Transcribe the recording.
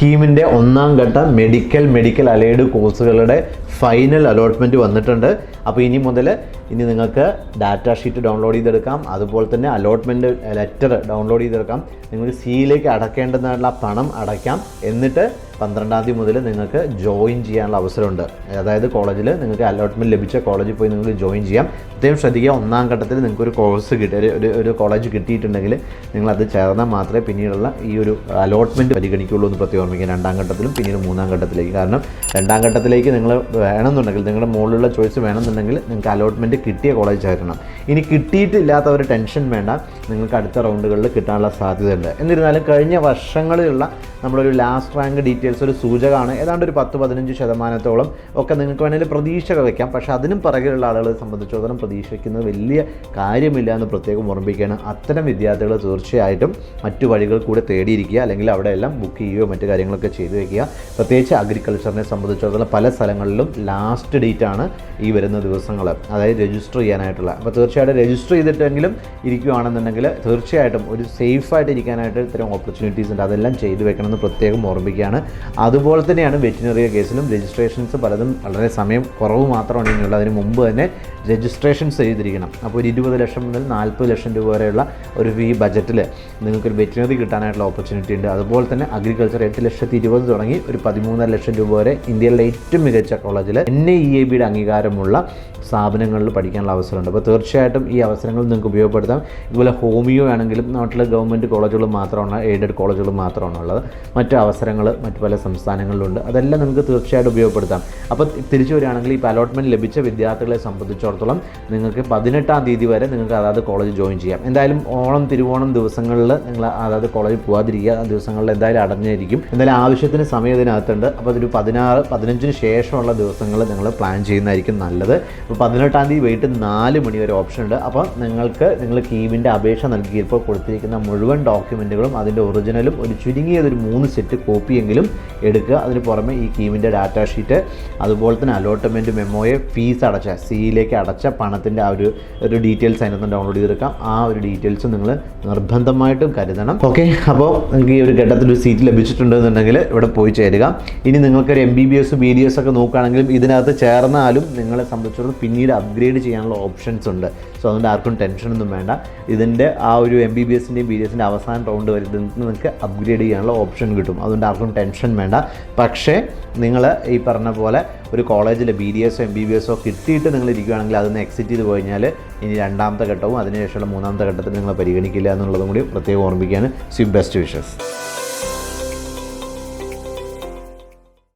സ്കീമിന്റെ ഒന്നാം ഘട്ട medical medical allied കോഴ്സുകളുടെ ഫൈനൽ അലോട്ട്മെന്റ് വന്നിട്ടുണ്ട്. അപ്പോൾ ഇനി മുതൽ ഇനി നിങ്ങൾക്ക് ഡാറ്റ ഷീറ്റ് ഡൗൺലോഡ് ചെയ്തെടുക്കാം. അതുപോലെ തന്നെ അലോട്ട്മെന്റ് ലെറ്റർ ഡൗൺലോഡ് ചെയ്തെടുക്കാം. നിങ്ങൾ സിയിലേക്ക് അടക്കേണ്ടതായിട്ടുള്ള പണം അടയ്ക്കാം. എന്നിട്ട് പന്ത്രണ്ടാം തീയതി മുതൽ നിങ്ങൾക്ക് ജോയിൻ ചെയ്യാനുള്ള അവസരമുണ്ട്. അതായത് കോളേജിൽ നിങ്ങൾക്ക് അലോട്ട്മെന്റ് ലഭിച്ച കോളേജിൽ പോയി നിങ്ങൾക്ക് ജോയിൻ ചെയ്യാം. പ്രത്യേകം ശ്രദ്ധിക്കുക ഒന്നാം ഘട്ടത്തിൽ നിങ്ങൾക്ക് ഒരു കോഴ്സ് കിട്ടി ഒരു- ഒരു കോളേജ് കിട്ടിയിട്ടുണ്ടെങ്കിൽ നിങ്ങളത് ചേർന്നാൽ മാത്രമേ പിന്നീടുള്ള ഈ ഒരു അലോട്ട്മെന്റ് പരിഗണിക്കുള്ളൂ എന്ന് പ്രത്യേകം ഓർമ്മിക്കുക. രണ്ടാം ഘട്ടത്തിലും പിന്നീട് മൂന്നാം ഘട്ടത്തിലേക്ക്. കാരണം രണ്ടാം ഘട്ടത്തിലേക്ക് നിങ്ങൾ വേണമെന്നുണ്ടെങ്കിൽ നിങ്ങളുടെ മുകളിലുള്ള ചോയ്സ് വേണമെന്നുണ്ടെങ്കിൽ നിങ്ങൾക്ക് അലോട്ട്മെന്റ് കിട്ടിയ കോളേജ് ചേരണം. ഇനി കിട്ടിയിട്ടില്ലാത്ത ഒരു ടെൻഷൻ വേണ്ട. നിങ്ങൾക്ക് അടുത്ത റൗണ്ടുകളിൽ കിട്ടാനുള്ള സാധ്യതയുണ്ട്. എന്നിരുന്നാലും കഴിഞ്ഞ വർഷങ്ങളിലുള്ള നമ്മളൊരു ലാസ്റ്റ് റാങ്ക് ഡീറ്റെയിൽസ് ഒരു സൂചകമാണ്. ഏതാണ്ട് ഒരു പത്ത് പതിനഞ്ച് ശതമാനത്തോളം ഒക്കെ നിങ്ങൾക്ക് വേണമെങ്കിൽ പ്രതീക്ഷകൾ വയ്ക്കാം പക്ഷേ അതിനും പിറകിലുള്ള ആളുകളെ സംബന്ധിച്ചിടത്തോളം പ്രതീക്ഷിക്കുന്നത് വലിയ കാര്യമില്ല എന്ന് പ്രത്യേകം ഓർമ്മിപ്പിക്കുകയാണ്. അത്തരം വിദ്യാർത്ഥികൾ തീർച്ചയായിട്ടും മറ്റു വഴികൾ കൂടെ തേടിയിരിക്കുക. അല്ലെങ്കിൽ അവിടെ എല്ലാം ബുക്ക് ചെയ്യുകയോ മറ്റു കാര്യങ്ങളൊക്കെ ചെയ്തു വയ്ക്കുക പ്രത്യേകിച്ച് അഗ്രികൾച്ചറിനെ സംബന്ധിച്ചിടത്തോളം പല സ്ഥലങ്ങളിലും ലാസ്റ്റ് ഡേറ്റ് ആണ് ഈ വരുന്ന ദിവസങ്ങൾ അതായത് രജിസ്റ്റർ ചെയ്യാനായിട്ടുള്ള. അപ്പോൾ തീർച്ചയായിട്ടും രജിസ്റ്റർ ചെയ്തിട്ടെങ്കിലും ഇരിക്കുകയാണെന്നുണ്ടെങ്കിൽ തീർച്ചയായിട്ടും ഒരു സേഫായിട്ട് ഇരിക്കാനായിട്ട് ഇത്തരം ഓപ്പർച്യൂണിറ്റീസ് ഉണ്ട്. അതെല്ലാം ചെയ്തു വെക്കണമെന്ന് പ്രത്യേകം ഓർമ്മിക്കുകയാണ്. അതുപോലെ തന്നെയാണ് വെറ്റിനറി കേസിലും രജിസ്ട്രേഷൻസ് പലതും വളരെ സമയം കുറവ് മാത്രമാണ് ഇനിയുള്ളത്. അതിന് മുമ്പ് തന്നെ രജിസ്ട്രേഷൻസ് ചെയ്തിരിക്കണം. അപ്പോൾ ഒരു ഇരുപത് ലക്ഷം മുതൽ നാൽപ്പത് ലക്ഷം രൂപ വരെയുള്ള ഒരു ഫീ ബജറ്റിൽ നിങ്ങൾക്കൊരു വെറ്റിനറി കിട്ടാനായിട്ടുള്ള ഓപ്പർച്യൂണിറ്റി ഉണ്ട്. അതുപോലെ തന്നെ അഗ്രികൾച്ചർ എട്ട് ലക്ഷത്തി ഇരുപത് തുടങ്ങി ഒരു പതിമൂന്നര ലക്ഷം രൂപ വരെ ഇന്ത്യയിലെ ഏറ്റവും മികച്ച കോളേജിൽ എൻ ഐ ഇ എ ബിയുടെ അംഗീകാരമുള്ള സ്ഥാപനങ്ങളിൽ പഠിക്കാനുള്ള അവസരമുണ്ട്. അപ്പോൾ തീർച്ചയായിട്ടും ഈ അവസരങ്ങൾ നിങ്ങൾക്ക് ഉപയോഗപ്പെടുത്താം. ഇതുപോലെ ഹോമിയോ ആണെങ്കിലും നാട്ടിലെ ഗവൺമെന്റ് കോളേജുകൾ മാത്രമാണ് എയ്ഡഡ് കോളേജുകൾ മാത്രമാണ് ഉള്ളത് മറ്റു അവസരങ്ങൾ മറ്റു പല സംസ്ഥാനങ്ങളിലുണ്ട്. അതെല്ലാം നിങ്ങൾക്ക് തീർച്ചയായിട്ടും ഉപയോഗപ്പെടുത്താം. അപ്പോൾ തിരിച്ചു വരികയാണെങ്കിൽ ഇപ്പോൾ അലോട്ട്മെന്റ് ലഭിച്ച വിദ്യാർത്ഥികളെ സംബന്ധിച്ചിടത്തോളം നിങ്ങൾക്ക് പതിനെട്ടാം തീയതി വരെ നിങ്ങൾക്ക് അതാത് കോളേജ് ജോയിൻ ചെയ്യാം. എന്തായാലും ഓണം തിരുവോണം ദിവസങ്ങളിൽ നിങ്ങൾ അതാത് കോളേജിൽ പോകാതിരിക്കുക ആ ദിവസങ്ങളിൽ എന്തായാലും അടഞ്ഞിരിക്കും. എന്തായാലും ആവശ്യത്തിന് സമയം ഇതിനകത്തുണ്ട്. അപ്പോൾ അതൊരു പതിനാറ് പതിനഞ്ചിന് ശേഷമുള്ള ദിവസങ്ങൾ നിങ്ങൾ പ്ലാൻ ചെയ്യുന്നതായിരിക്കും നല്ലത്. ഇപ്പോൾ പതിനെട്ടാം തീയതി വൈകിട്ട് നാല് മണി വരെ ഓപ്ഷൻ ഉണ്ട്. അപ്പോൾ നിങ്ങൾക്ക് നിങ്ങൾ കീവിന്റെ അപേക്ഷ നൽകിയപ്പോൾ കൊടുത്തിരിക്കുന്ന മുഴുവൻ ഡോക്യുമെന്റുകളും അതിന്റെ ഒറിജിനലും ഒരു ചുരുങ്ങിയതൊരു മൂന്ന് സെറ്റ് കോപ്പിയെങ്കിലും എടുക്കുക. അതിന് പുറമെ ഈ കീമിന്റെ ഡാറ്റ ഷീറ്റ് അതുപോലെ തന്നെ അലോട്ട്മെന്റ് മെമ്മോയെ ഫീസ് അടച്ച സിയിലേക്ക് അടച്ച പണത്തിന്റെ ആ ഒരു ഒരു ഡീറ്റെയിൽസ് അതിനകത്ത് ഡൗൺലോഡ് ചെയ്തെടുക്കാം. ആ ഒരു ഡീറ്റെയിൽസ് നിങ്ങൾ നിർബന്ധമായിട്ടും കരുതണം. ഓക്കെ അപ്പോൾ നിങ്ങൾക്ക് ഈ ഒരു ഘട്ടത്തിൽ ഒരു സീറ്റ് ലഭിച്ചിട്ടുണ്ടെന്നുണ്ടെങ്കിൽ ഇവിടെ പോയി ചേരുക. ഇനി നിങ്ങൾക്കൊരു M B B S B D S ഒക്കെ നോക്കുകയാണെങ്കിലും ഇതിനകത്ത് ചേർന്നാലും നിങ്ങളെ സംബന്ധിച്ചിടത്തോളം പിന്നീട് അപ്ഗ്രേഡ് ചെയ്യാനുള്ള ഓപ്ഷൻസ് ഉണ്ട്. സോ അതുകൊണ്ട് ആർക്കും ടെൻഷനൊന്നും വേണ്ട. ഇതിന്റെ ആ ഒരു എം ബി ബി എസിന്റെയും ബി ഡി എസിന്റെ അവസാന റൗണ്ട് വരുന്നത് നിങ്ങൾക്ക് അപ്ഗ്രേഡ് ചെയ്യാനുള്ള ഓപ്ഷൻ കിട്ടും. അതുകൊണ്ട് ആർക്കും ടെൻഷൻ വേണ്ട. പക്ഷേ നിങ്ങൾ ഈ പറഞ്ഞ പോലെ ഒരു കോളേജിൽ ബി ഡി എസോ എം ബി ബി എസോ കിട്ടിയിട്ട് നിങ്ങൾ ഇരിക്കുകയാണെങ്കിൽ അതിന് എക്സിറ്റ് ചെയ്ത് കഴിഞ്ഞാൽ ഇനി രണ്ടാമത്തെ ഘട്ടവും അതിനുശേഷമുള്ള മൂന്നാമത്തെ ഘട്ടത്തിൽ നിങ്ങൾ പരിഗണിക്കില്ല എന്നുള്ളതും കൂടി പ്രത്യേകം ഓർമ്മിക്കുകയാണ് സി ബെസ്റ്റ് വിഷസ്